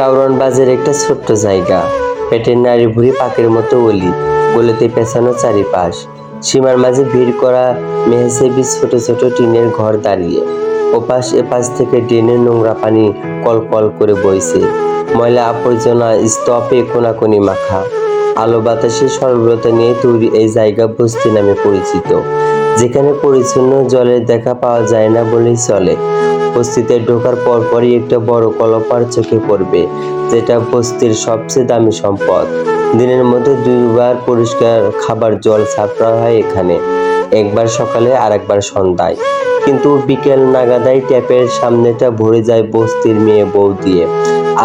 কাউরন বাজার একটা ছোট্ট জায়গা। পেটের নারী ভুড়ি পাকের মতো অলি, গলিতে পেছানো চারিপাশ। সীমার মাঝে ভিড় করা মেহেসেবি ছোট ছোট টিনের ঘর দাঁড়িয়ে। ওপাশ এপাশ থেকে ড্রেনের নোংরা পানি কলকল করে বইছে। ময়লা আবর্জনা, স্তপে কোনাকুনি মাখা। আলো বাতাসে সরবরতা নিয়ে তৈরি এই জায়গা বস্তি নামে পরিচিত। যেখানে পরিচ্ছন্ন জলের দেখা পাওয়া যায় না বলেই চলে। বস্তিতে ঢোকার পরপরই একটা বড় কলপার চোখে পড়বে, যেটা বস্তির সবচেয়ে দামি সম্পদ। দিনের মধ্যে দুইবার পরিষ্কার খাবার জল সাপ্লাই হয় এখানে, একবার সকালে আর একবার সন্ধ্যায়। কিন্তু বিকেল নাগাদাই ট্যাপের সামনেটা ভরে যায় বস্তির মেয়ে বউ দিয়ে।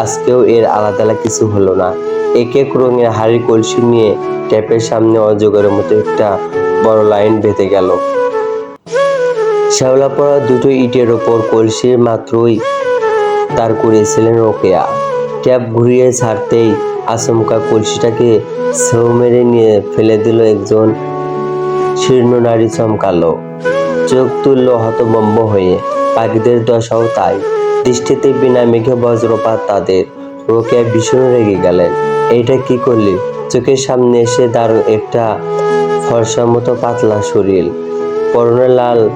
আজকেও এর আলাদা কিছু হলো না। এক এক রঙের হাড়ি কলসি নিয়ে ট্যাপের সামনে অজগরের মতো একটা বড় লাইন বেঁধে গেল। শ্যাওলা পড়া দুটো ইটের ওপর কলসির মাত্রই দাঁড় করিয়েছিলেন রোকেয়া। ট্যাপ ঘুরিয়ে ছাড়তেই আচমকা কলসিটাকে সেও মেরে নিয়ে ফেলে দিল একজন শীর্ণ নারী চমকালো। চোখ তুলল হতবম্ব হয়ে। পাখিদের দশাও তাই। দৃষ্টিতে বিনা মেঘে বজ্রপাত তাদের। রোকেয়া ভীষণ রেগে গেলেন। এইটা কি করলি? চোখের সামনে এসে দারুণ একটা ফর্সার মতো পাতলা শরীর। পরনে লাল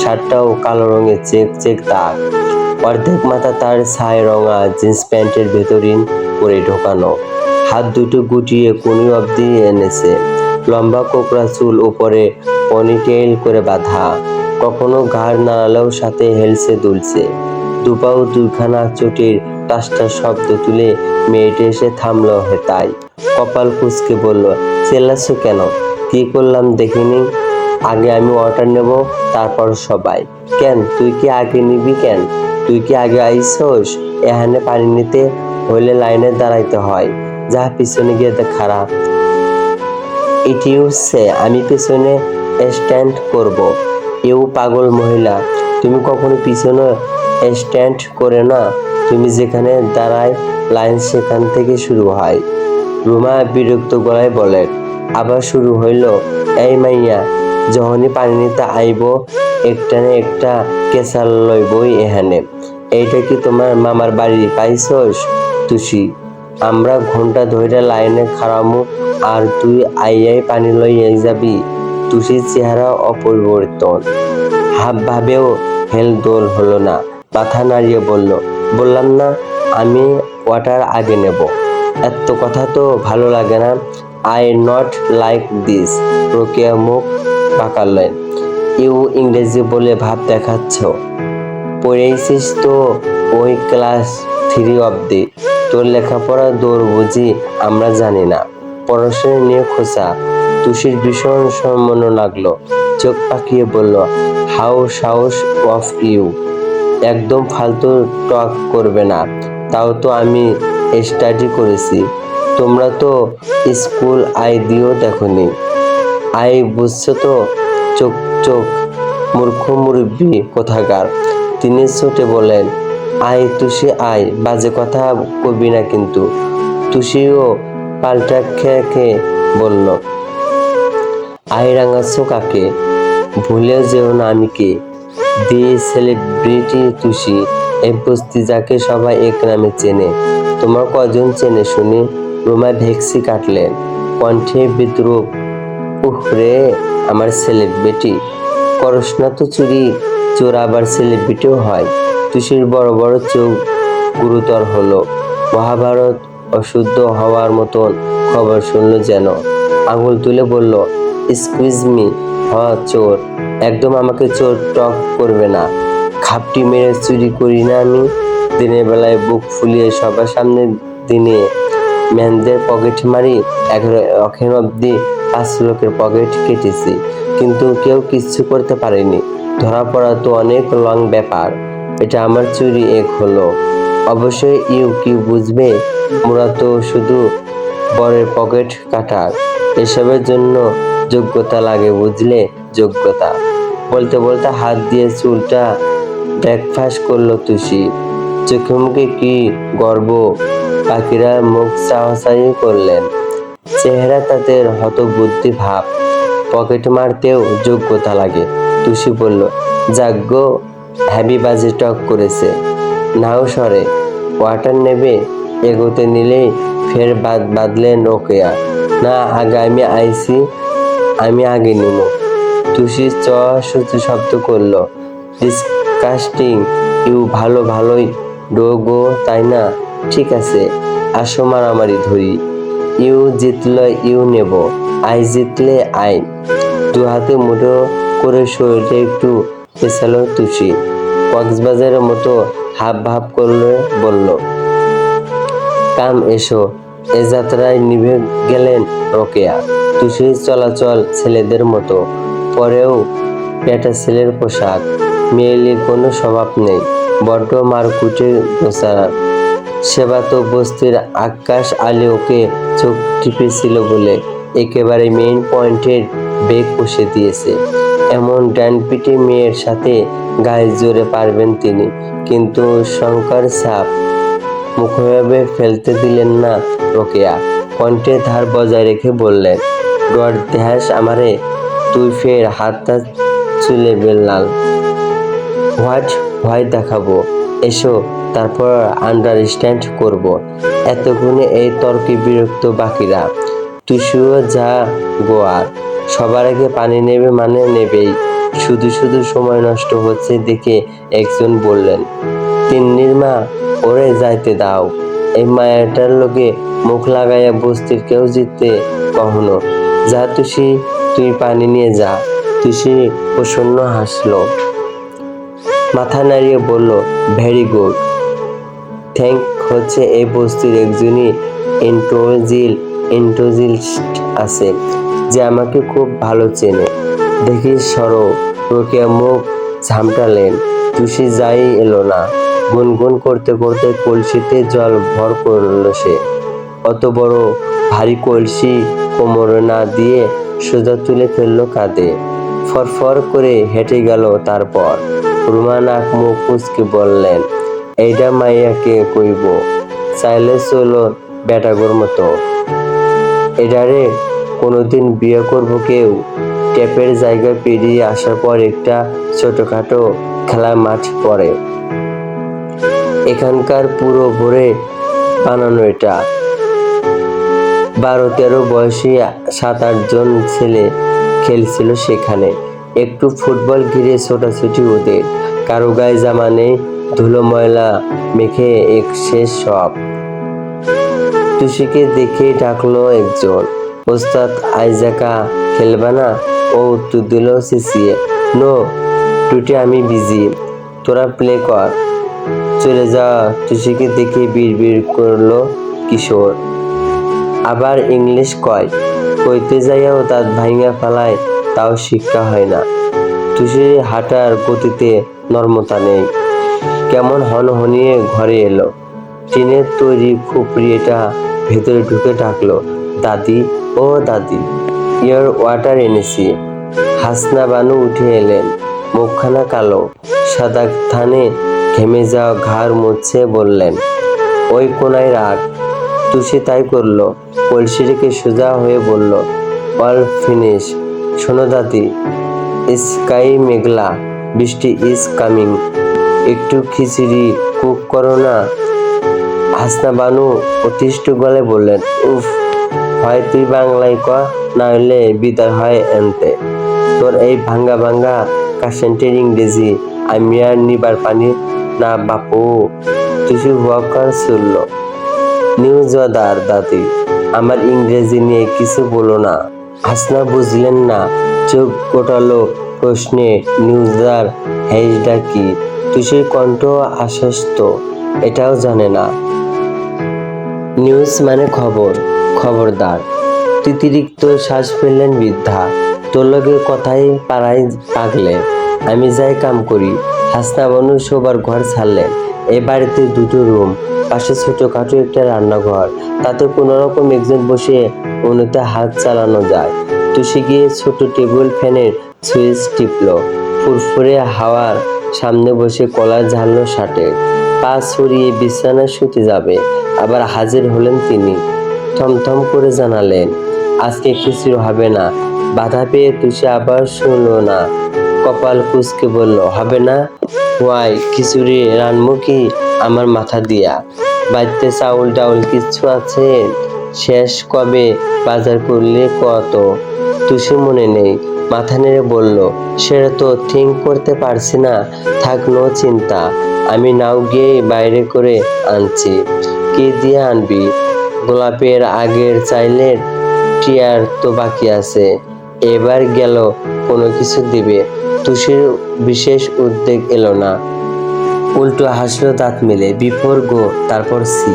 শার্টটাও কালো রঙের চেক চেক দাগ। অর্ধেক মাথা তার ছাই রঙা, জিন্স প্যান্টের ভেতরিন করে ঢোকানো। হাত দুটো গুটিয়ে কোনি অবধি এনেছে। লম্বা কোকড়া চুল উপরে পনিটেইল করে বাঁধা। কখনো ঘাড় নাড়ালেও সাথে হেলসে দুলছে। দুপাও দুইখানা চটির টাসটা শব্দ তুলে মেয়েটা এসে থামলো হেতাই। কপাল কুচকে বলল চেল্লাচ্ছ কেন? কি করলাম দেখিনি? আগে আমি অর্ডার নেব, তারপর সবাই। কেন? তুই কি আগে নিবি কেন? তুই কি আগে আইসোস? এখানে পানি নিতে হইলে লাইনে দাঁড়াইতে হয়। যা, পিছনে গিয়ে খারাপ এটি হচ্ছে আমি পিছনে স্ট্যান্ড করব। এও পাগল মহিলা, তুমি কখনো পিছনে স্ট্যান্ড করে না? তুমি যেখানে দাঁড়ায় লাইন সেখান থেকে শুরু হয়। রুমা বিরক্ত গলায় বলেন আবার শুরু হইল, এই মাইয়া যখনই পানি নিতে আইব একটা না একটা কেসাল লইবই এখানে। এইটা কি তোমার মামার বাড়ি পাইছস, তুষি? আমরা ঘণ্টা ধরে লাইনে খাড়ামু, আর তুই আইয়াই পানি লইয়াই যাবি। তুষির চেহারা অপরিবর্তন। হাব ভাবেও হেল দোল হলো না, মাথা নাড়িয়ে বলল, বললাম না, আমি ওয়াটার আগে নেব। এত কথা তো ভালো লাগে না। আই নট লাইক দিস প্রক্রিয়া মুখ পাকালেন ইউ ইংরেজি বলে ভাব দেখাচ্ছ। পড়েছিস তো ওই ক্লাস থ্রি অবধি। তোর লেখাপড়া দৌড় বুঝি আমরা জানি না। পড়াশোনা নিয়ে খোঁচা। তুষির ভীষণ সম্মান লাগল। চোখ পাকিয়ে বলল, হাউ সাহস অফ ইউ। একদম ফালতু টক করবে না। তাও তো আমি স্টাডি করেছি। তোমরা তো স্কুল আই দিও দেখনি। আই বুঝছ তো? চোখ চোখ। মূর্খ মুরব্বী কোথাকার? তিনি ছোটে বলেন আই তুষি, আই। বাজে কথা কবি না কিন্তু। তুষিও পাল্টা খেয়ে খেয়ে বলল, আই রাঙাচ্ছ কাকে? ভুলে যেও না আমি কে? দি সেলিব্রিটি তুষি এই বস্তি যাকে সবাই এক নামে চেনে। তোমার কজন চেনে শুনি? রোমা ভেক্সি কাটলেন। কণ্ঠে বিদ্রুপ উহ রে, আমার সেলিব্রিটি করস না তো চুরি, চোর আবার সেলিব্রিটিও হয়। তুষির বড় বড় চোখ গুরুতর হলো। মহাভারত অশুদ্ধ হওয়ার মতন খবর শুনলো যেন। আঙুল তুলে বলল এক্সকিউজ মি হ, চোর। একদম আমাকে চোর টক করবে না। খাপটি মেরে চুরি করি না আমি। দিনের বেলায় বুক ফুলিয়ে সবার সামনে দিনে ম্যানদের পকেট মারি, এক এখন অব্দি পাঁচ লোকের পকেট কেটেছি, কিন্তু কেউ কিচ্ছু করতে পারেনি। ধরা পড়া তো অনেক লং ব্যাপার। এটা আমার চুরি এক হলো। অবশ্যই ইউ কি বুঝবে? মোরা তো শুধু বরের পকেট কাটার। এসবের জন্য যোগ্যতা লাগে বুঝলে? যোগ্যতা। বলতে বলতে হাত দিয়ে চুলটা ব্রেকফাস্ট করল তুষি। চোখে মুখে কি গর্ব? পাখিরা মুখ চাওয়াচাই করলেন। চেহারা তাদের হতবুদ্ধি ভাব। পকেট মারতেও যোগ্যতা লাগে, তুষি বলল। যাগ্য হ্যাবি বাজি টক করেছে। নাও সরে, ওয়াটার নেবে, এগোতে নিলেই ফের বাদ বাঁধলেন রোকেয়া না, আগে আমি আইছি, আমি আগে নিব। তুষি চ শব্দ করল। ডিসকাস্টিং ইউ ভালো, ভালোই ডোগো, তাই না? ঠিক আছে, আসো মারামারি ধরি। ইউ জিতলে ইউ নেব, আই জিতলে আই। দু হাতে মুঠো করে শরীরটা একটু পেছালো তুষি কক্সবাজারের মতো হাব ভাব করলে বলল, কাম এসো, এ যাত্রায় নিভে গেলেন রোকেয়া। তুষির চলাচল ছেলেদের মতো, পরেও পেটা ছেলের পোশাক। মেয়েলি কোনো স্বভাব নেই, বড্ড মারকুটে গোসার সেবা তো বস্তির আকাশ আলী ওকে চোখ টিপেছিল বলে একেবারে মেইন পয়েন্টের বেগ কষে দিয়েছে। এমন ডানপিটে মেয়ের সাথে গায়ে জোরে পারবেন তিনি, কিন্তু শঙ্কর সাপ মুখভাবে ফেলতে দিলেন না রোকেয়া। কণ্ঠে ধার বজায় রেখে বললেন ডর দেহাস আমারে তুই ফের হাতটা চুলে বেলাল হোয়াট? ভয় দেখাবো। এসো তারপর আন্ডারস্ট্যান্ড করব। এতক্ষণে এই তর্কে বিরক্ত বাকিরা তুষিও যা গোয়ার সবার আগে পানি নেবে মানে নেবেই। শুধু শুধু সময় নষ্ট হচ্ছে দেখে একজন বললেন তিন্নির মা ওরে যাইতে দাও। এই মায়াটার লোকে মুখ লাগাইয়া বস্তির কেউ জিততে কখনো। যা তুষি, তুই পানি নিয়ে যা। তুষি প্রসন্ন হাসলো। মাথা নাড়িয়ে বলল ভেরি গুড থ্যাংক হচ্ছে এই বস্তির একজনই ইন্টোজিল ইন্টোজিলিস্ট আছে, যে আমাকে খুব ভালো চেনে। দেখি সরো রোকেয়া মুখ ঝামটালেন, তুষি যাই এলো না। গুনগুন করতে করতে কলসিতে জল ভর করল সে। অত বড় ভারী কলসি কোমরে না দিয়ে সোজা তুলে ফেলল কাঁধে। ফরফর করে হেঁটে গেল তারপর। রুমা নাক মুখ কুচকে বললেন এইটা মাইয়াকে কইব, চাইলে চলো বেটাগোর মতো। এটারে কোনোদিন বিয়ে করব কেউ। ট্যাপের জায়গা পেরিয়ে আসার পর একটা ছোটখাটো খেলার মাঠ পড়ে। এখানকার পুরো ভরে বানানো এটা। বারো তেরো বয়সী সাত আটজন ছেলে খেলছিল সেখানে। একটু ফুটবল ঘিরে ছোটাছুটি ওদের। কারও গায়ে জামা নেই ধুলো ময়লা মেখে এক শেষ সব। তুষিকে দেখে ডাকলো একজন, ওস্তাদ আইজাকা খেলবা না? ও উত্তর দিল সিসিয়ে নো টুটে আমি বিজি, তোরা প্লে কর। চলে যা, তুষিকে দেখে বিড় বিড় করল কিশোর। আবার ইংলিশ কয়, কইতে যাইয়াও দাঁত ভাঙিয়া ফেলায় তাও শিক্ষা হয় না। তুষি হাঁটার গতিতে নর্মতা নেই। কেমন হনহনিয়ে ঘরে এলো। টিনের তৈরি খুপড়িটা ভেতরে ঢুকে ডাকলো দাদি, ও দাদি, ইয়ার ওয়াটার এনেছি। হাসনা বানু উঠে এলেন, মুখখানা কালো, সাদা থানে ঘেমে যাওয়া ঘাড় মুছে বললেন, ওই কোনায় রাগ তুষি তাই করল কলসি রেখে সোজা হয়ে বলল, অল ফিনিশ, শোনো দাদি, স্কাই মেঘলা, বৃষ্টি ইজ কামিং। একটু খিচুড়ি কুক করো না। হাসনা বানু অতিষ্ঠ গলে বললেন, উফ, হয় তুই বাংলায় ক, না হলে বিদায় হয় এনতে। তোর এই ভাঙ্গা ভাঙ্গা কাশেন্টের ইংরেজি আমি আর নিবার পানি। না বাপু তুই ওয়াকার চলল নিউজদার দাদি, আমার ইংরেজি নিয়ে কিছু বলো না। হাসনা বুঝলেন না, চোখ গোটালো প্রশ্নে নিউজদার হেজডা কি? তুষির কণ্ঠ আশ্বস্ত, এটাও জানে না। নিউজ মানে খবর, খবরদার। তিতিরিক্ত শ্বাস ফেললেন বৃদ্ধা। তোর লগে কথাই পাড়ায় পাগলে। আমি যাই কাম করি। হাসনা বনু শোবার ঘর ছাড়লেন। এ বাড়িতে দুটো রুম, পাশে ছোটখাটো একটা রান্নাঘর। তাতে কোনো রকম একজন বসে উনুতে হাত চালানো যায়। তুষি গিয়ে ছোট টেবিল ফ্যানের সুইচ টিপলো। ফুরফুরে হাওয়ার সামনে বসে কলা ঝাললো শার্টে। পা ছড়িয়ে বিছানায় শুতে যাবে, আবার হাজির হলেন তিনি। থমথম করে জানালেন, আজকে খিচুড়ি হবে না, বাধা পেয়ে তুষে আবার শুনলো না। কপাল কুচকে বলল, হবে না? ওয়াই খিচুড়ি রানমু কি আমার মাথা দিয়া? বাড়িতে চাউল ডাউল কিচ্ছু আছে? শেষ কবে? বাজার করলে কত? তুষি মনে নেই। মাথা নেড়ে বলল, সেটা তো থিঙ্ক করতে পারছি না। থাক, নো চিন্তা। আমি নাও গিয়ে বাইরে করে আনছি। কি দিয়ে আনবি? গোলাপের আগের চাইলের টিয়ার তো বাকি আছে। এবার গেল, কোনো কিছু দিবে। তুষির বিশেষ উদ্বেগ এলো না। উল্টো হাসলো দাঁত মেলে বিফোর গো, তারপর সি।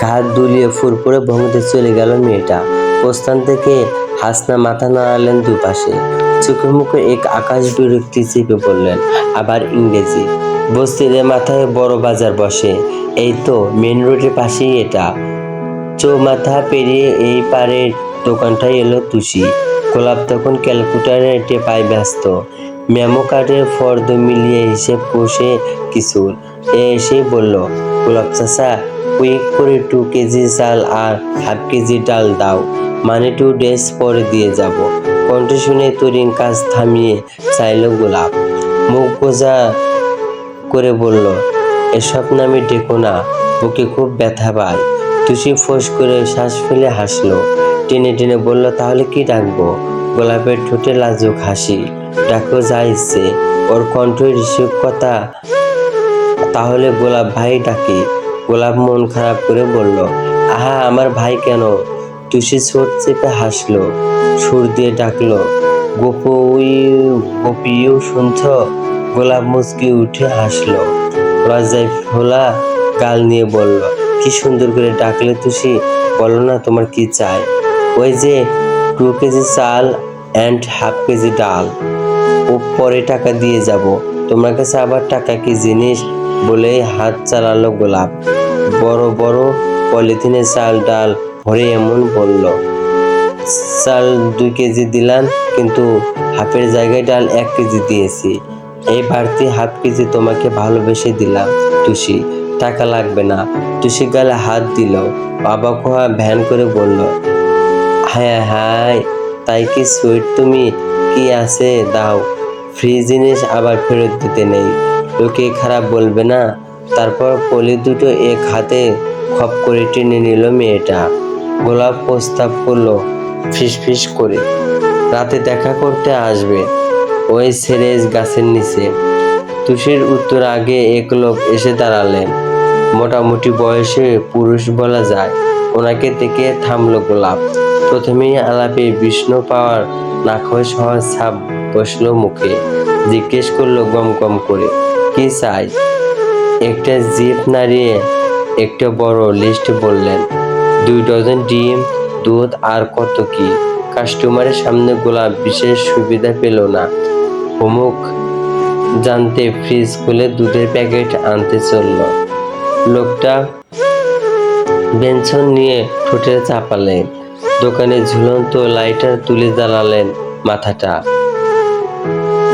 ঘাট দুলিয়ে ফুরফুরে ভঙ্গিতে চলে গেল মেয়েটা। প্রস্থান থেকে হাসনা মাথা নাড়ালেন দুপাশে। চোখে মুখে এক আকাশ বিরক্তি চেপে পড়লেন, আবার ইংরেজি। বস্তির মাথায় বড় বাজার বসে, এই তো মেন রোডের পাশেই এটা। চৌমাথা পেরিয়ে এই পারের দোকানটাই এলো তুষি। গোলাপ তখন ক্যালকুটারে টেপায় ব্যস্ত। মেমো কার্ডের ফর্দ মিলিয়ে হিসেব কষে কিছুর এ এসেই বলল গোলাপ চাষা কুইক করে টু কেজি চাল আর হাফ কেজি ডাল দাও। মানে টু ডেজ পরে দিয়ে যাব। কণ্ঠ শুনে তরিন কাজ থামিয়ে চাইল গোলাপ। মুখ গোজা করে বলল, এসব নামে ডেকো না, বুকে খুব ব্যথা পায়। তুষি ফোঁস করে শ্বাস ফেলে হাসলো। টেনে টেনে বলল, তাহলে কি ডাকবো? গোলাপের ঠোঁটে লাজুক হাসি। ডাকো যা ইচ্ছে। ওর কণ্ঠ কথা তাহলে গোলাপ ভাই ডাকি। গোলাপ মন খারাপ করে বলল, আহা, আমার ভাই কেন? তুষি ছোট চেপে হাসলো, সুর দিয়ে ডাকলো, গোপুই, গোপিও শুনছ? গোলাপ মুচকি উঠে হাসলো লজ্জায় ফোলা গাল নিয়ে বলল, কি সুন্দর করে ডাকলে তুষি বলো না তোমার কি চাই? ওই যে টু কেজি চাল অ্যান্ড হাফ কেজি ডাল, ও পরে টাকা দিয়ে যাব, তোমার কাছে আবার টাকা কি জিনিস? বলেই হাত চালালো গোলাপ। বড় বড় পলিথিনে চাল, ডাল ভরে এমন বলল, চাল দুই কেজি দিলাম, কিন্তু হাফের জায়গায় ডাল এক কেজি দিয়েছি। এই বাড়তি হাফ কেজি তোমাকে ভালোবেসে দিলাম টুসি টাকা লাগবে না। টুসি গালে হাত দিল। বাবা কোহা ভ্যান করে বলল হ্যাঁ হাই, তাই কি সুইট তুমি? কি আছে? দাও। ফ্রি জিনিস আবার ফেরত দিতে নেই। লোকে খারাপ বলবে না। তারপর পলি দুটো এক হাতে খপ করে টেনে নিল মেয়েটা। গোলাপ প্রস্তাব করল ফিস করে। রাতে দেখা করতে আসবে। ওই সেরেজ গাছের নিচে। তুষের উত্তর আগে এক লোক এসে দাঁড়ালেন। মোটামুটি বয়সে পুরুষ বলা যায়। ওনাকে দেখে থামলো গোলাপ। প্রথমেই আলাপে বিষ্ণু পাওয়ার নাখোশ হওয়ার ছাপ বসল মুখে। জিজ্ঞেস করল গম গম করে। কি চাই? একটা জিপ নাড়িয়ে একটা বড় লিস্ট বললেন। দুই ডজন ডিম, দুধ আর কত কি? কাস্টমারের সামনে গোলাপ বিশেষ সুবিধা পেল না। অমুক জানতে ফ্রিজ খুলে দুধের প্যাকেট আনতে চলল। লোকটা বেঞ্চন নিয়ে ঠোঁটে চাপালেন। দোকানে ঝুলন্ত লাইটার তুলে জ্বালালেন মাথাটা।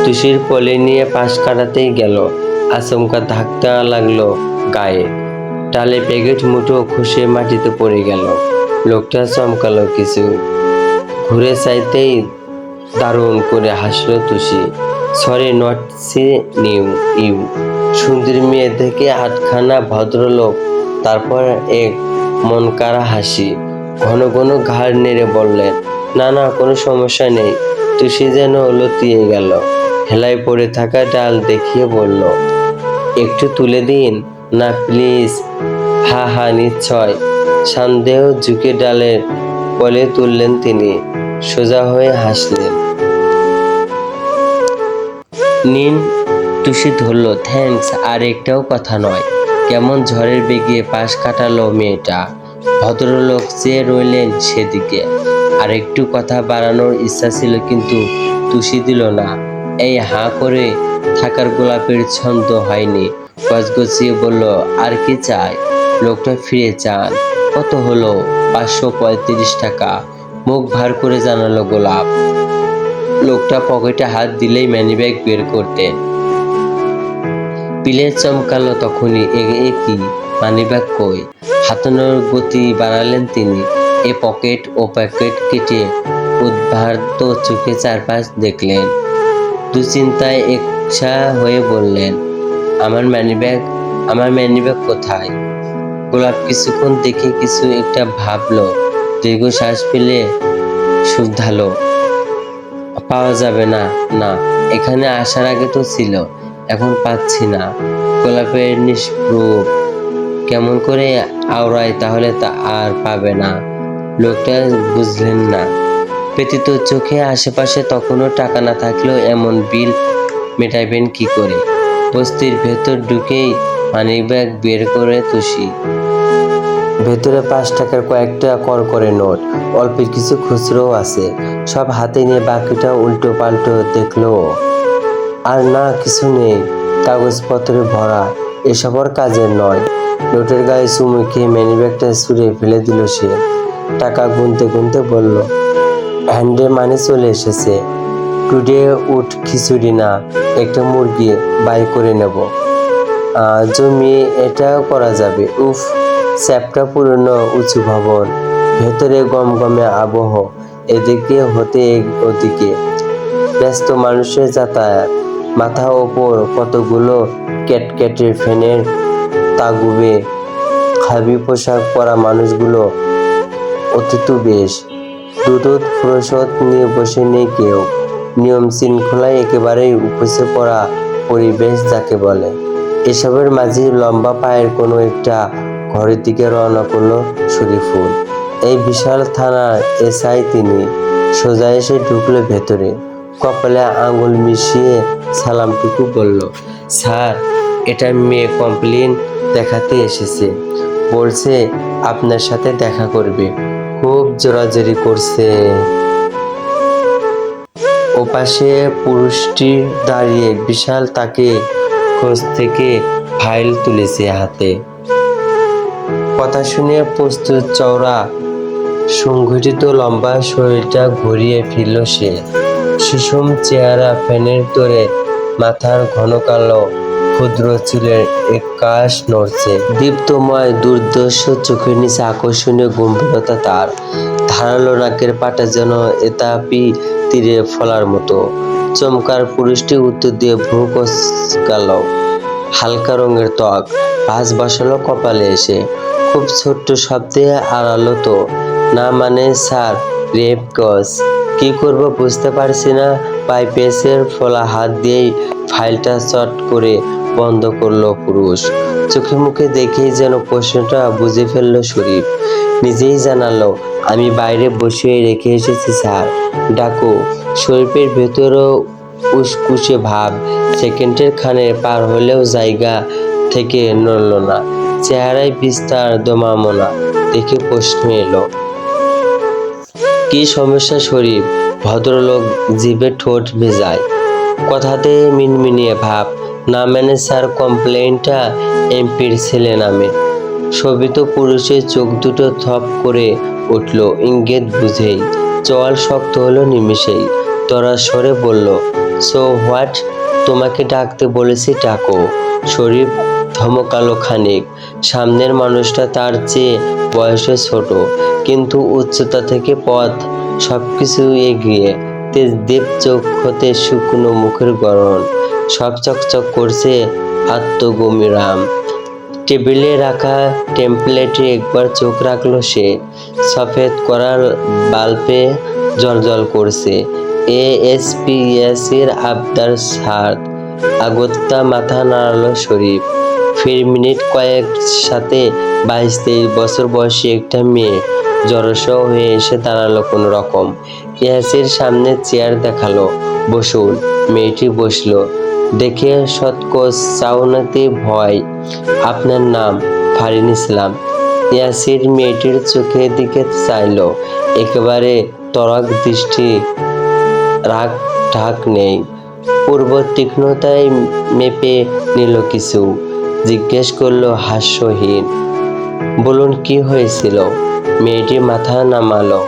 তুষির পলে নিয়ে পাশ কাটাতেই গেল। আচমকা ধাক্কা লাগল গায়ে। টালে প্যাকেট মুঠো খসে মাটিতে পড়ে গেল। লোকটা চমকালো কিছু। ঘুরে চাইতেই দারুণ করে হাসলো Tushi. Sorry not see new, you. সুন্দর মেয়ে দেখে আটখানা ভদ্রলোক, তারপর এক মন কারা হাসি। ঘন ঘন ঘাড় নেড়ে বললেন, না না, কোনো সমস্যা নেই। তুষি যেন লতিয়ে গেল। হেলায় পড়ে থাকা ডাল দেখিয়ে বলল একটু তুলে দিন। না প্লিজ হা হা, নিশ্চয়। সন্দেহ ঝুঁকে ডালের বলে তুললেন তিনি। সোজা হয়ে হাসলেন। নিন টুসি ধরল থ্যাঙ্কস আর একটাও কথা নয়। কেমন ঝড়ের বেগে পাশ কাটালো মেয়েটা। ভদ্রলোক চেয়ে রইলেন সেদিকে। আর একটু কথা বাড়ানোর ইচ্ছা ছিল কিন্তু তুষি দিল না। এই হাঁ করে থাকার গোলাপের ছন্দ হয়নি। গজগজিয়ে বলল, আর কি চাই লোকটা ফিরে চান। কত হলো? পাঁচশো পঁয়ত্রিশ টাকা। মুখ ভার করে জানালো গোলাপ। লোকটা পকেটে হাত দিলেই ম্যানিব্যাগ বের করতেন। পিলে চমকালো তখনই, এ এ কি? মানিব্যাগ কই? হাতানোর গতি বাড়ালেন তিনি। এ পকেট ও প্যাকেট কেটে উদ্ভার্ত চোখে চারপাশ দেখলেন। দুশ্চিন্তায় একসা হয়ে বললেন, আমার ম্যানিব্যাগ আমার ম্যানিব্যাগ কোথায়? গোলাপ কিছুক্ষণ দেখে কিছু একটা ভাবলো দীর্ঘ শ্বাস ফেলে শুধালো। পাওয়া যাবে না না, এখানে আসার আগে তো ছিল, এখন পাচ্ছি না। গোলাপের নিষ্প্রুপ, কেমন করে আওড়ায় তাহলে তা আর পাবে না? লোকটা বুঝলেন না। ব্যতীত চোখে আশেপাশে তখনও টাকা না থাকলেও এমন বিল মেটাইবেন কি করে? বস্তির ভেতর ঢুকেই মানিব্যাগ বের করে তুষি। ভেতরে পাঁচ টাকার কয়েকটা কর করে নোট, অল্পের কিছু খুচরোও আছে। সব হাতে নিয়ে বাকিটা উল্টো পাল্টো দেখল আর না, কিছু নেই। কাগজপত্রে ভরা। এসব কাজের নয়। নোটের গায়ে চুমু খেয়ে ম্যানিব্যাগটা ছুঁড়ে ফেলে দিল সে। টাকা গুনতে গুনতে বলল হ্যান্ডে মানে চলে এসেছে। টুডে উঠ খিচুড়ি না, একটা মুরগি বাই করে নেব। জমি এটাও করা যাবে। উফ চ্যাপটা পুরনো, উঁচু ভবন। ভেতরে গমগমে আবহ, এদিকে হতে ওদিকে। ব্যস্ত মানুষের যাতায়াত। মাথা ওপর কতগুলো ক্যাটক্যাটের ফ্যানের তাগুবে। খাবি পোশাক পরা মানুষগুলো অতীত বেশ। দুদুত প্রসদ নিয়ে বসে নেই কেউ। নিয়ম শৃঙ্খলায় একেবারেই উপসে পড়া পরিবেশ যাকে বলে। এসবের মাঝে লম্বা পায়ের কোনো একটা ঘরের দিকে রওনা করল শরীফুল। এই বিশাল থানার এসআই তিনি। সোজা এসে ঢুকলো ভেতরে। কপালে আঙুল মিশিয়ে সালামটুকু বলল, স্যার, এটা মেয়ে কমপ্লেন দেখাতে এসেছে। বলছে আপনার সাথে দেখা করবে। খুব জোরাজোরি করছে। ওপাশে পুরুষটি দাঁড়িয়ে বিশাল তাকে খোঁজ থেকে ফাইল তুলেছে হাতে। কথা শুনে প্রস্তুত চওড়া সংঘটিত লম্বা শরীরটা ঘুরিয়ে ফিরল সে। সুষম চেহারা ফ্যানের তোরে মাথার ঘন কালো ক্ষুদ্র চুলের একাশ নড়ছে। দীপ্তময় দুর্দর্শ চোখের নিচে আকর্ষণীয় গম্ভীরতা তার। ধারালো নাকের পাটা যেন এতাপি তীরে ফলার মতো। চমকার পুরুষটি উত্তর দিয়ে ভ্রু গেল হালকা রঙের ত্বক। ভাঁজ বসালো কপালে এসে। খুব ছোট্ট শব্দে আড়ালো তো। না মানে স্যার, রেপ কস কি করব বুঝতে পারছি না। পাইপেসের ফোলা হাত দিয়েই ফাইলটা চট করে বন্ধ করল পুরুষ। চোখে মুখে দেখেই যেন প্রশ্নটা বুঝে ফেলল শরীফ। নিজেই জানালো, আমি বাইরে বসিয়ে রেখে এসেছি, স্যার। ডাকো। শরীফের ভেতরও উসকুসে ভাব সেকেন্ডের খানে পার হলেও জায়গা থেকে নড়ল না। চেহারায় বিস্তার দমামনা দেখে প্রশ্ন এলো, কি সমস্যা শরীফ? ভদ্রলোক জিভে ঠোঁট ভেজায়। কথাতে মিনমিনিয়ে ভাব না মানে স্যার কমপ্লেনটা এমপির ছেলে নামে শোভিত পুরুষের চোখ দুটো থপ করে উঠল, ইঙ্গিত বুঝেই। চোয়াল শক্ত হলো নিমিষেই। তরা সরে বলল সো হোয়াট তোমাকে ডাকতে বলেছি, ডাকো। শরীফ ধমকালো খানিক। সামনের মানুষটা তার চেয়ে বয়সে ছোট, কিন্তু উচ্চতা থেকে পথ সবকিছু এগিয়ে। তেজ দেব চোখ হতে শুকনো মুখের গরণ সব চকচক করছে আত্মগমিরাম টেবিলে রাখা টেমপ্লেটে একবার চোখ রাখল সে। সফেদ করার বাল্বে জলজল করছে। এএসপিএস এর আবদার সাত আগত্যা মাথা নাড়ালো শরীফ। ফের মিনিট কয়েক সাথে বাইশ তেইশ বছর বয়সী একটা মেয়ে জড়সহ হয়ে এসে দাঁড়াল কোনো রকম। ইয়াসের সামনে চেয়ার দেখাল। বসুন। মেয়েটি বসল। দেখে সৎকোচ চাউনাতে ভয়। আপনার নাম ফারিন ইসলাম। ইয়াসির মেয়েটির চোখের দিকে চাইলো। একেবারে তরক দৃষ্টি, রাগ ঢাক নেই। পূর্ব তীক্ষ্ণতায় মেপে নিল কিছু। জিজ্ঞেস করল, হাস্যহীন। বলুন, কি হয়েছিল? মেয়েটি মাথা নামালো।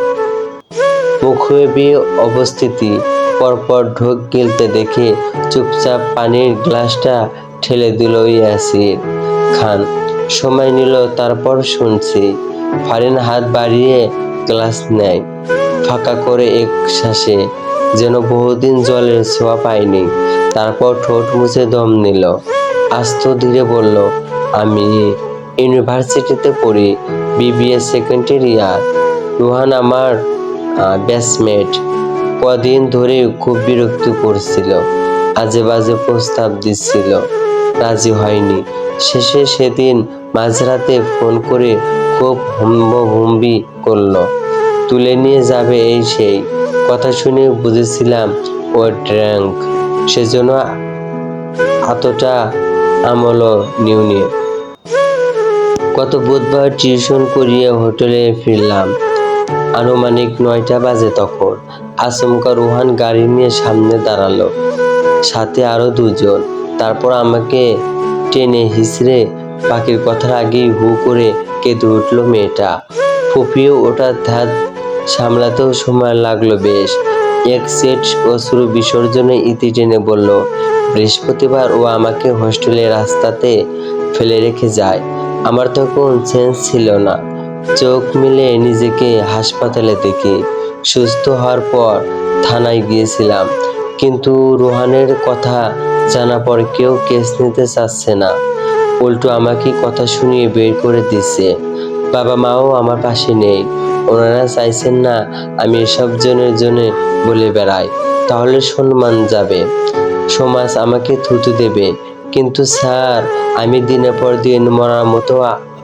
মুখেবি অবস্থিতি। পরপর ঢোক গিলতে দেখে চুপচাপ পানির গ্লাসটা ঠেলে দিল ইয়াসির খান, সময় নিল, তারপর শুনছি। ফারিন হাত বাড়িয়ে গ্লাস নেয়। ফাঁকা করে এক শ্বাসে, যেন বহুদিন জলের ছোঁয়া পায়নি। তারপর ঠোঁট মুছে দম নিল। আস্ত ধীরে বলল, আমি ইউনিভার্সিটিতে পড়ি, বিবিএ সেকেন্ড ইয়ার। রোহান আমার ব্যাচমেট কদিন ধরে খুব বিরক্ত করছিল। আজে বাজে প্রস্তাব দিচ্ছিল। রাজি হয়নি। শেষে সেদিন মাঝরাতে ফোন করে খুব হুম্বহুম্বি করল। তুলে নিয়ে যাবে এই সেই কথা শুনে বুঝেছিলাম ও ড্র্যাঙ্ক। সেজন্য এতটা আমলও নিউনি গত বুধবার টিউশন করিয়ে হোটেলে ফিরলাম। আনুমানিক নয়টা বাজে তখন আচমকা রোহান গাড়ি নিয়ে সামনে দাঁড়াল। সাথে আরও দুজন। তারপর আমাকে টেনে হিসড়ে পাখির কথার আগেই হু করে কেঁদে উঠল মেয়েটা। ফুপিয়ে ওটার ধাত সামলাতেও সময় লাগল বেশ। এক সেট অশ্রু বিসর্জনে ইতি টেনে বলল, বৃহস্পতিবার ও আমাকে হোস্টেলের রাস্তাতে ফেলে রেখে যায়। আমার তখন সেন্স ছিল না। চোখ মিলে নিজেকে হাসপাতালে দেখি। সুস্থ হওয়ার পর থানায় গিয়েছিলাম। কিন্তু রোহানের কথা জানা পর কেউ কেস নিতে চাচ্ছে না। উল্টো আমাকে কথা শুনিয়ে বের করে দিচ্ছে বাবা মাও আমার পাশে নেই। ওনারা চাইছেন না আমি এসব জনের জন্য বলে বেড়াই। তাহলে সম্মান যাবে। সমাজ আমাকে থুতু দেবে। কিন্তু স্যার, আমি দিনের পর দিন মরার মতো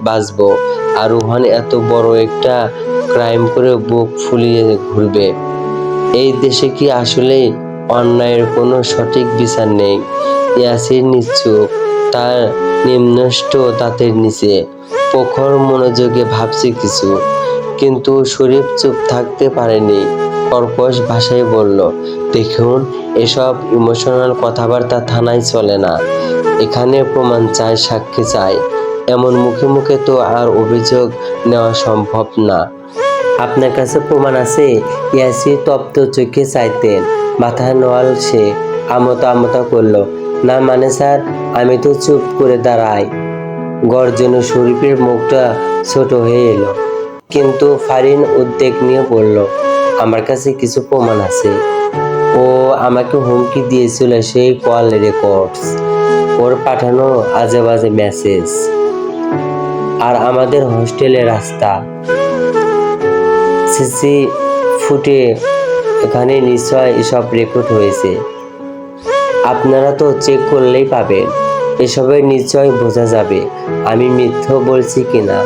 বাঁচবো। আর রোহান এত বড় একটা ক্রাইম করে বুক ফুলিয়ে ঘুরবে। এই দেশে কি আসলে অন্যায়ের কোনো সঠিক বিচার নেই? ইয়াসির নিশ্চুপ, তার নিম্নষ্ট দাঁতের নিচে। প্রখর মনোযোগে ভাবছে কিছু, কিন্তু শরীফ চুপ থাকতে পারেনি। কর্কশ ভাষায় বলল, দেখুন, এসব ইমোশনাল কথাবার্তা থানায় চলে না। এখানে প্রমাণ চাই, সাক্ষী চাই। এমন মুখে মুখে তো আর অভিযোগ নেওয়া সম্ভব না। আপনার কাছে প্রমাণ আছে? ইয়াসি তপ্ত চোখে চাইতেন। মাথায় নোয়াল সে। আমতা আমতা করল, না মানে স্যার, আমি তো চুপ করে দাঁড়াই। গর্জন শরীফের মুখটা ছোট হয়ে এলো। কিন্তু ফারিন উদ্বেগ নিয়ে বলল, আমার কাছে কিছু প্রমাণ আছে। ও আমাকে হুমকি দিয়েছিল সেই কল রেকর্ডস। ওর পাঠানো আজে বাজে মেসেজ। আর আমাদের হোস্টেলের রাস্তা। সিসি ফুটে এখানে নিশ্চয় এসব রেকর্ড হয়েছে। আপনারা তো চেক করলেই পাবেন। এসবের নিশ্চয় বোঝা যাবে আমি মিথ্য বলছি কিনা।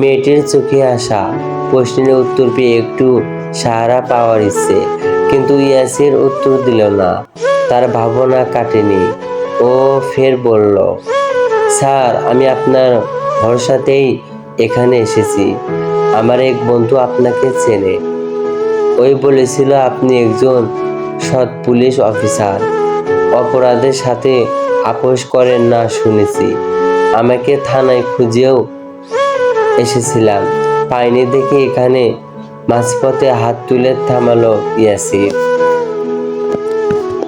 মেয়েটির চোখে আসা প্রশ্নের উত্তর পেয়ে একটু সাহারা পাওয়ার ইচ্ছে, কিন্তু ইয়াসির উত্তর দিল না। তার ভাবনা কাটেনি। ও ফের বলল, স্যার, আমি আপনার ভরসাতেই এখানে এসেছি। আমার এক বন্ধু আপনাকে চেনে। ওই বলেছিল আপনি একজন সৎ পুলিশ অফিসার। অপরাধের সাথে আপোষ করেন না শুনেছি। আমাকে থানায় খুঁজেও এসেছিলাম। পাইনি দেখে এখানে মাঝপথে হাত তুলে থামালো ইয়াসির।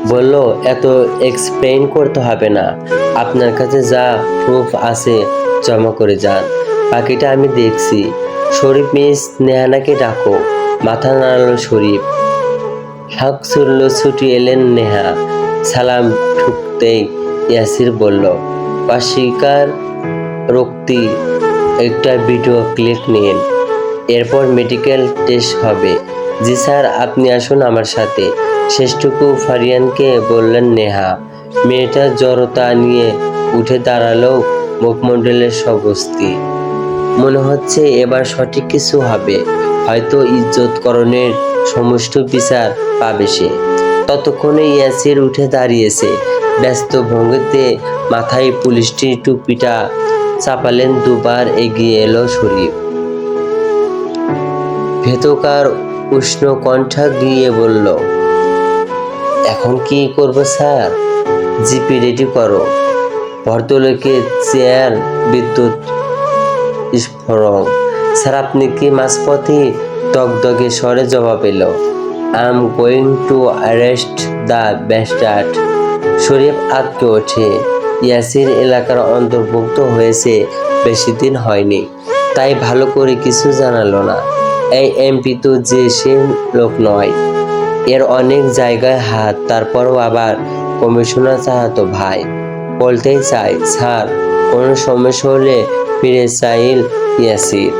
বলল, এত এক্সপ্লেন করতে হবে না। আপনার কাছে যা প্রুফ আছে জমা করে যান। বাকিটা আমি দেখছি। শরীফ, মিস নেহানাকে ডাকো। মাথা নাড়ালো শরীফ। হাক ছুড়ল ছুটি এলেন নেহা। সালাম ঠুকতেই ইয়াসির বলল অস্বীকার রক্তি, একটা ভিডিও ক্লিক নিন। এরপর মেডিকেল টেস্ট হবে। জি স্যার, আপনি আসুন আমার সাথে। শেষটুকু ফারিয়ানকে বললেন নেহা। মেয়েটা জড়তা নিয়ে উঠে দাঁড়াল মুখমণ্ডলের সবস্তি মনে হচ্ছে এবার সঠিক কিছু হবে। হয়তো ইজ্জতকরণের সমষ্ট বিচার পাবে সে। ততক্ষণে ইয়াসির উঠে দাঁড়িয়েছে। ব্যস্ত ভঙ্গিতে মাথায় পুলিশটির টুপিটা চাপালেন দুবার এগিয়ে এলো শরীফ। ভেতকার উষ্ণ কণ্ঠা গিয়ে বলল, এখন কি করব স্যার? জিপি রেডি করো। ভদ্রলোকে চেয়ার, বিদ্যুৎ স্ফোরণ স্যার আপনি কি মাঝপথে দগদগে স্বরে জবাব এলো I am going to arrest the bastard Sharif আটকে ওঠে। ইয়াসির এলাকার অন্তর্ভুক্ত হয়েছে, বেশি দিন হয়নি, তাই ভালো করে কিছু জানালো না। এই এমপি তো যে সে লোক নয়। এর অনেক জায়গায় হাত, তারপরও আবার কমিশনার চাহাতো ভাই। বলতেই চাই, স্যার। কোনো সমস্যা হলে ফিরে চাইল ইয়াসির।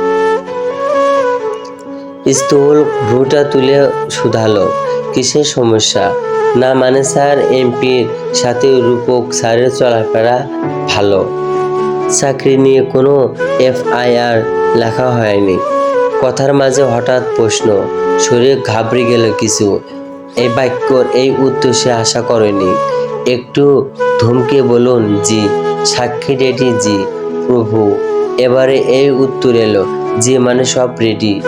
স্থূল ভ্রুটা তুলে শুধালো, কিসের সমস্যা? না মানে স্যার, এমপির সাথে রূপক স্যারের চলাফেরা ভালো। চাকরি নিয়ে কোনো এফআইআর লেখা হয়নি। কথার মাঝে হঠাৎ প্রশ্ন, শরীর ঘাবড়ে গেল কিছু। এই বাক্যর এই উদ্দেশ্যে আশা করেনি। একটু ধমকে বলুন, জি। সাক্ষী রেডি, জি। প্রভু, এবারে এই উত্তর এলো যে মানে সব রেডি।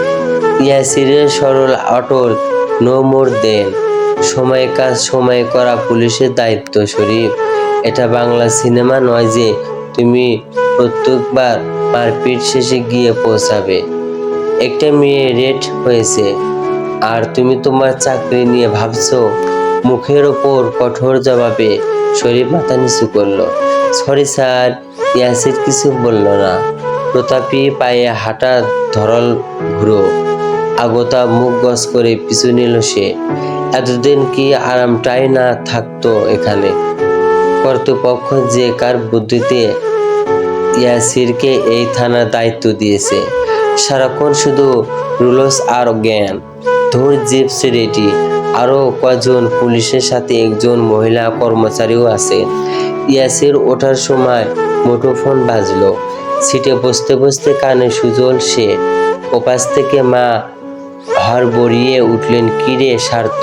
ইয়াসিরের সরল অটল নো মোর দেন। সময় কাজ সময় করা পুলিশের দায়িত্ব, শরীফ। এটা বাংলা সিনেমা নয় যে, তুমি প্রত্যেকবার মারপিট শেষে গিয়ে পৌঁছাবে। একটা মেয়ে রেট হয়েছে। আর তুমি তোমার চাকরি নিয়ে ভাবছ? মুখের ওপর কঠোর জবাবে শরীফ মাথা নিচু করল। সরি স্যার, ইয়াসির কিছু বলল না। প্রতাপী পায়ে হাঁটা ধরল ঘুরো আগতা মুখ গজ করে পিছু নিল সে। এতদিন কি আরামটাই না থাকতো এখানে? কর্তৃপক্ষ যে কার বুদ্ধিতে ইয়াসিরকে এই থানার দায়িত্ব দিয়েছে। সারাক্ষণ শুধু রুলস আর জ্ঞান। ধর জিপস রেডি আরও কজন পুলিশের সাথে একজন মহিলা কর্মচারীও আছে। ইয়াসির ওঠার সময় মুঠোফোন বাজলো। সিটে বসতে বসতে কানে সুজল সে। ওপাশ থেকে মা হার বড়িয়ে উঠলেন কিরে স্বার্থ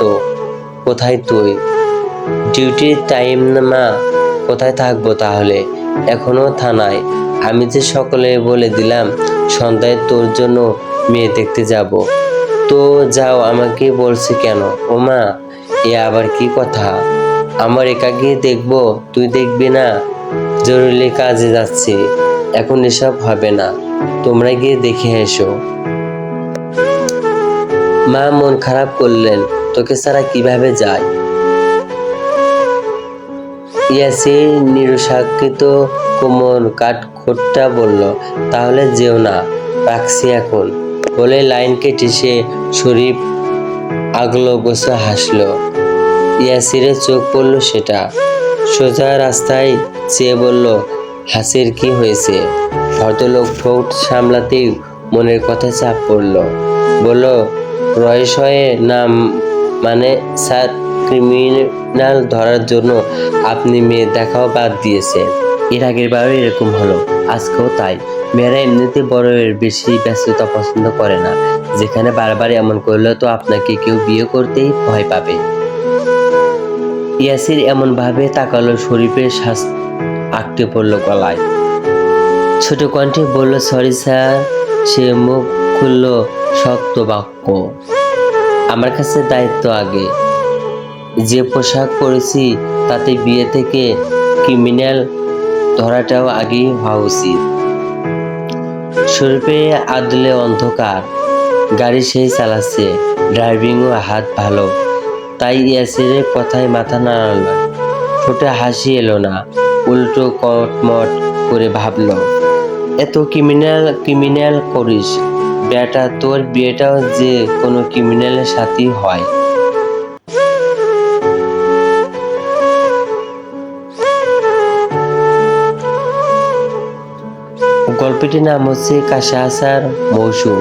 কোথায় তুই? ডিউটির টাইম না, মা, কোথায় থাকব তাহলে? এখনও থানায়। আমি যে সকলে বলে দিলাম, সন্ধ্যায় তোর জন্য মেয়ে দেখতে যাব। তো যাও, আমাকে বলছে কেন? ও মা এ আবার কি কথা? আমার একা গিয়ে দেখব, তুই দেখবি না? জরুরি কাজে যাচ্ছি, এখন এসব হবে না। তোমরা গিয়ে দেখে এসো। মা মন খারাপ করলেন, তোকে ছাড়া কীভাবে যায়? ইয়াসির নিরুসাকৃত কোমর কাঠখোট্টা বলল, তাহলে যেও না, রাখছি এখন। বলে লাইন কেটে সে শরীফ আগলো গোসা হাসলো। ইয়াসিরের চোখ পড়ল সেটা। সোজা রাস্তায় চেয়ে বলল, হাসির কি হয়েছে? ভদ্রলোক ঠোঁট সামলাতেই মনের কথা চাপ পড়ল। বলল রয়সয়ে নাম মানে স্যার, ক্রিমিনাল ধরার জন্য আপনি মেয়ে দেখাও বাদ দিয়েছেন। এর আগের বারও এরকম হলো। আজকেও তাই। মেয়েরা এমনিতে বড়ের বেশি ব্যস্ততা পছন্দ করে না। যেখানে বারবার এমন করলে তো আপনাকে কেউ বিয়ে করতেই ভয় পাবে। ইয়াসির এমন ভাবে তাকালো শরীফের শ্বাস আটকে পড়ল গলায়। ছোট কণ্ঠে বলল, সরি স্যার। সে মুখ খুলল শক্ত বাক্য। আমার কাছে দায়িত্ব আগে। যে পোশাক পরেছি তাতে বিয়ে থেকে ক্রিমিনাল ধরাটাও আগেই হওয়া উচিত শরীফে আদলে অন্ধকার, গাড়ি সেই চালাচ্ছে, ড্রাইভিংও হাত ভালো, তাই ইয়াসিরের কথায় মাথা নাড়াল না। ঠোঁটে হাসি এলো না, উল্টো কটমট করে ভাবল, এত ক্রিমিনাল ক্রিমিনাল করিস, বেটা, তোর বিয়েটাও যে কোনো ক্রিমিনালের সাথেই হয় গল্পটির নাম হচ্ছে কাশা আসার মৌসুম।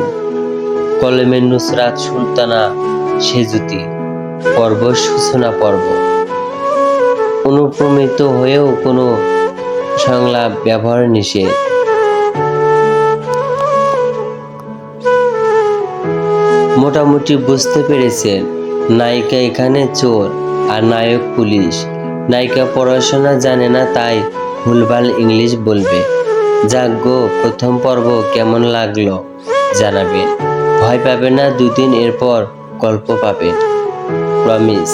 কলমের নুসরাত সুলতানা সেজুতি, পর্ব সূচনা পর্ব। অনুপ্রমিত হয়েও কোনো সংলাপ ব্যবহার নিষেধ। মোটামুটি বুঝতে পেরেছেন নায়িকা এখানে চোর আর নায়ক পুলিশ। নায়িকা পড়াশোনা জানে না, তাই ভুলভাল ইংলিশ বলবে। যাক গো, প্রথম পর্ব কেমন লাগল জানাবেন ভয় পাবেন না দুদিন এরপর গল্প পাবেন প্রমিস